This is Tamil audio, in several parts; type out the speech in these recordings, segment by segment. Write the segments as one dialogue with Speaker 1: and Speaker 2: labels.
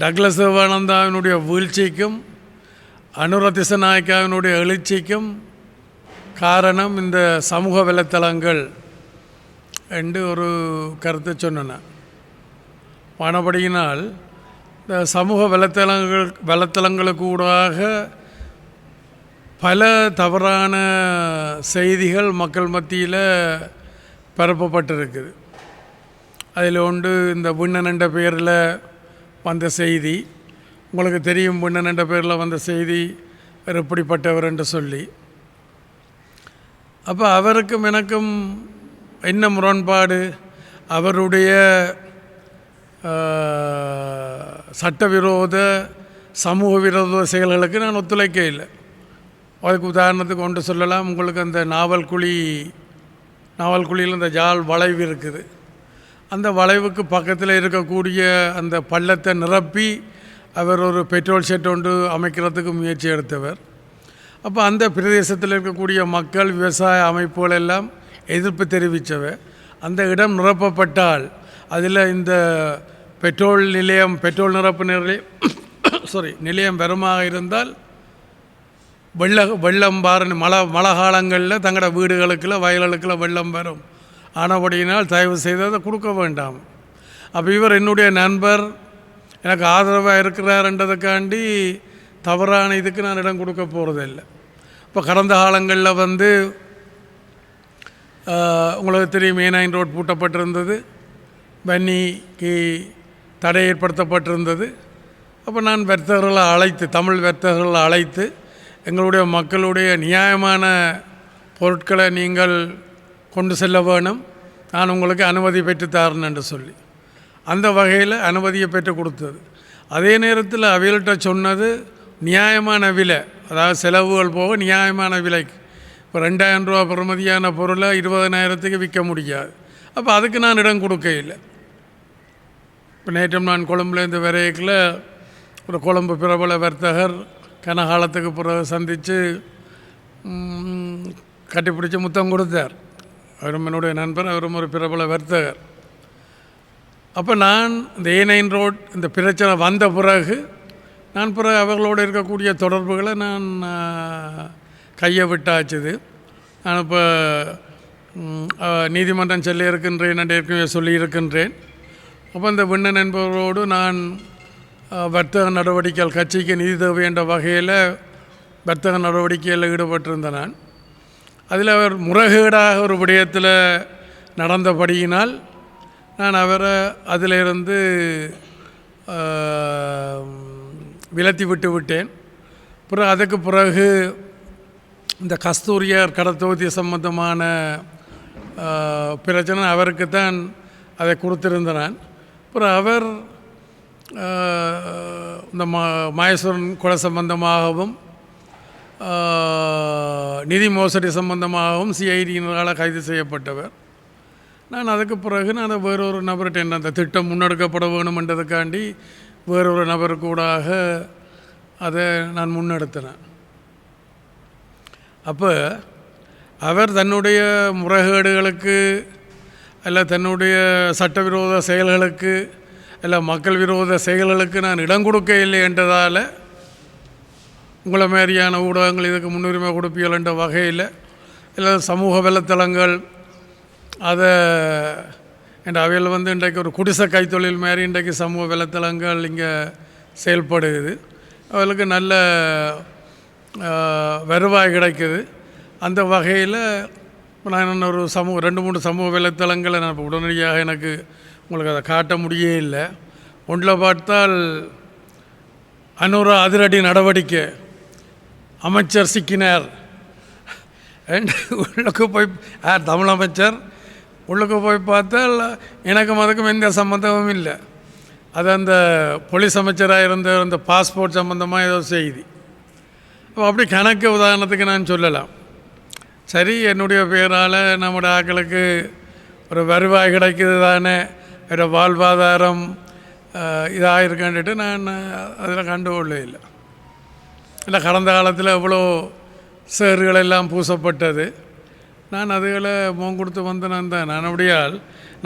Speaker 1: டக்ளஸ் சிவானந்தாவினுடைய வீழ்ச்சிக்கும் அனுரதிசநாயக்காவினுடைய எழுச்சிக்கும் காரணம் இந்த சமூக வலைத்தளங்கள் என்று ஒரு கருத்தை சொன்னேன். பணப்படியினால் இந்த சமூக வலைத்தளங்கள் வலைத்தளங்களுக்கு ஊடாக பல தவறான செய்திகள் மக்கள் மத்தியில் பரப்பப்பட்டிருக்குது. அதில் ஒன்று இந்த விண்ணன் என்ற பேரில் வந்த செய்தி. உங்களுக்கு தெரியும் விண்ணன் என்ற பேரில் வந்த செய்தி. அவர் எப்படிப்பட்டவர் என்று சொல்லி. அப்போ அவருக்கும் எனக்கும் என்ன முரண்பாடு? அவருடைய சட்டவிரோத சமூக விரோத செயல்களுக்கு நான் ஒத்துழைக்க இல்லை. அதுக்கு உதாரணத்துக்கு ஒன்று சொல்லலாம். உங்களுக்கு அந்த நாவல் குழி நாவல் குழியில் அந்த ஜால் வளைவு இருக்குது. அந்த வளைவுக்கு பக்கத்தில் இருக்கக்கூடிய அந்த பள்ளத்தை நிரப்பி அவர் ஒரு பெட்ரோல் ஷெட் ஒன்று அமைக்கிறதுக்கு முயற்சி எடுத்தவர். அப்போ அந்த பிரதேசத்தில் இருக்கக்கூடிய மக்கள் விவசாய அமைப்புகள் எல்லாம் எதிர்ப்பு தெரிவித்தவர் அந்த இடம் நிரப்பப்பட்டால் அதில் இந்த பெட்ரோல் நிலையம் பெட்ரோல் நிரப்பு நிலையம் சாரி நிலையம் வெறுமாக இருந்தால் வெள்ள வெள்ளம் பாரு மழை மழை காலங்களில் தங்களோட வீடுகளுக்குள்ள வயல்களுக்குள்ள வெள்ளம் வரும். ஆனபடியினால் தயவு செய்து அதை கொடுக்க வேண்டாம். அப்போ இவர் என்னுடைய நண்பர் எனக்கு ஆதரவாக இருக்கிறாருன்றதுக்காண்டி தவறான இதுக்கு நான் இடம் கொடுக்க போகிறதில்லை இப்போ கடந்த காலங்களில் வந்து உங்களுக்கு தெரியும் மெயினாயின் ரோட் பூட்டப்பட்டிருந்தது. வன்னிக்கு தடை ஏற்படுத்தப்பட்டிருந்தது. அப்போ நான் வர்த்தகர்களை அழைத்து தமிழ் வர்த்தகர்களை அழைத்து எங்களுடைய மக்களுடைய நியாயமான பொருட்களை நீங்கள் கொண்டு செல்ல வேணும். நான் உங்களுக்கு அனுமதி பெற்று என்று சொல்லி. அந்த வகையில் அனுமதியை பெற்று கொடுத்தது. அதே நேரத்தில் அவைகள்கிட்ட சொன்னது நியாயமான விலை. அதாவது செலவுகள் போக நியாயமான விலைக்கு. இப்போ ரெண்டாயிரம் ரூபா பெறுமதியான பொருளை இருபதனாயிரத்துக்கு விற்க முடியாது. அப்போ அதுக்கு நான் இடம் கொடுக்க இல்லை. இப்போ நேற்றும் நான் கொழும்புலேருந்து வரையில் ஒரு கொழும்பு பிரபல வர்த்தகர் கனகாலத்துக்கு பிறகு சந்தித்து கட்டிப்பிடிச்சி முத்தம் கொடுத்தார். அவரும் என்னுடைய நண்பர் அவரும் ஒரு பிரபல வர்த்தகர். அப்போ நான் இந்த ஏ நைன் ரோட் இந்த பிரச்சனை வந்த பிறகு நான் பிறகு அவர்களோடு இருக்கக்கூடிய தொடர்புகளை நான் கையை விட்டாச்சுது நான் இப்போ நீதிமன்றம் செல்ல இருக்கின்றேன் என்று ஏற்கனவே சொல்லியிருக்கின்றேன் அப்போ இந்த விண்ணன் என்பவரோடு நான் வர்த்தக நடவடிக்கைகள் கட்சிக்கு நிதி தேவை என்ற வகையில் வர்த்தக நடவடிக்கையில் ஈடுபட்டிருந்த நான். அதில் அவர் முறைகேடாக ஒரு விடயத்தில் நடந்தபடியினால் நான் அவரை அதிலிருந்து விலத்தி விட்டு விட்டேன். பிறகு அதுக்கு பிறகு இந்த கஸ்தூரியார் கடத்தொகுதி சம்பந்தமான பிரச்சனை அவருக்கு தான் அதை கொடுத்திருந்த நான் அப்புறம் அவர் இந்த மா மாயேஸ்வரன் கொலை சம்பந்தமாகவும் நிதி மோசடி சம்பந்தமாகவும் சிஐடியினரால் கைது செய்யப்பட்டவர். நான் அதுக்கு பிறகு நான் வேறொரு நபர்கிட்ட என்ன அந்த திட்டம் முன்னெடுக்கப்பட வேணுமென்றதுக்காண்டி வேறொரு நபர் கூடாக அதை நான் முன்னெடுத்தினேன் அப்போ அவர் தன்னுடைய முறைகேடுகளுக்கு அல்ல தன்னுடைய சட்டவிரோத செயல்களுக்கு அல்ல மக்கள் விரோத செயல்களுக்கு நான் இடம் கொடுக்க இல்லை என்றதால் உங்களை மாதிரியான ஊடகங்கள் இதுக்கு முன்னுரிமை கொடுப்பீர்கள் என்ற வகையில் இல்லை சமூக வலைத்தளங்கள் அதை என்ற அவையில் வந்து இன்றைக்கு ஒரு குடிசை கைத்தொழில் மாதிரி இன்றைக்கு சமூக வலைத்தளங்கள் இங்கே செயல்படுது. அவளுக்கு நல்ல வருவாய் கிடைக்குது. அந்த வகையில் நான் ஒரு சமூக ரெண்டு மூணு சமூக வலைத்தளங்களை நான் இப்போ உடனடியாக எனக்கு உங்களுக்கு அதை காட்ட முடியே இல்லை. ஒன்றில் பார்த்தால் அநூறு அதிரடி நடவடிக்கை அமைச்சர் சிக்கினார். உள்ளுக்கு போய் யார் தமிழ் அமைச்சர் உள்ளுக்கு போய் பார்த்தால் எனக்கும் அதுக்கும் எந்த சம்மந்தமும் இல்லை. அது அந்த போலீஸ் அமைச்சராக இருந்த அந்த பாஸ்போர்ட் சம்மந்தமாக ஏதோ செய்தி. அப்போ அப்படி கணக்கு உதாரணத்துக்கு நான் சொல்லலாம். சரி என்னுடைய பேரால் நம்முடைய ஆட்களுக்கு ஒரு வருவாய் கிடைக்குது தானே ஒரு வாழ்வாதாரம் இதாக இருக்கான்ட்டு நான் அதில் கண்டுகொள்ளவே இல்லை இல்லை கடந்த காலத்தில் எவ்வளோ சேறுகள் எல்லாம் பூசப்பட்டது. நான் அதுகளை முகம் கொடுத்து வந்து நான் தான். நான் அப்படியால்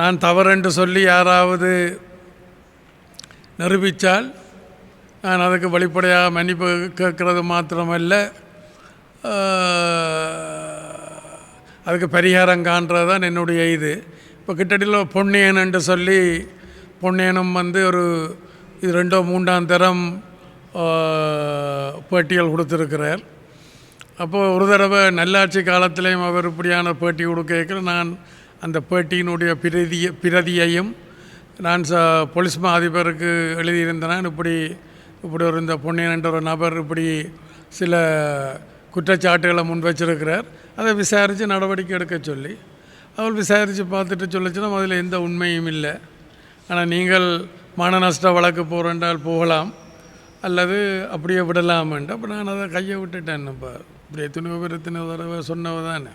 Speaker 1: நான் தவறென்று சொல்லி யாராவது நிரூபித்தால் நான் அதுக்கு வெளிப்படையாக மன்னிப்பு கேட்குறது மாத்திரமல்ல. அதுக்கு பரிகாரம் காண்றது தான் என்னுடைய இது. இப்போ கிட்டடியில் பொன்னியன் என்று சொல்லி பொன்னியனும் வந்து ஒரு இது ரெண்டோ மூன்றாம் தரம் பேட்டிகள் கொடுத்துருக்கிறார். அப்போது ஒரு தடவை நல்லாட்சி காலத்திலையும் அவர் இப்படியான பேட்டி கொடுக்க நான் அந்த பேட்டியினுடைய பிரதிய பிரதியையும் நான் ச போலீஸ் மா அதிபருக்கு எழுதியிருந்தேன் இப்படி இப்படி ஒரு இந்த பொன்னியன் என்ற ஒரு நபர் இப்படி சில குற்றச்சாட்டுகளை முன் வச்சிருக்கிறார். அதை விசாரித்து நடவடிக்கை எடுக்க சொல்லி அவள் விசாரித்து பார்த்துட்டு சொல்லிச்சுன்னா அதில் எந்த உண்மையும் இல்லை. ஆனால் நீங்கள் மன நஷ்ட வழக்கு போகிறென்றால் போகலாம். அல்லது அப்படியே விடலாமன்ட்டு அப்போ நான் அதை கையை விட்டுட்டேன். இப்போ இப்படி எத்தனையோ பேர் எத்தனையோ தடவை சொன்னவ தானே.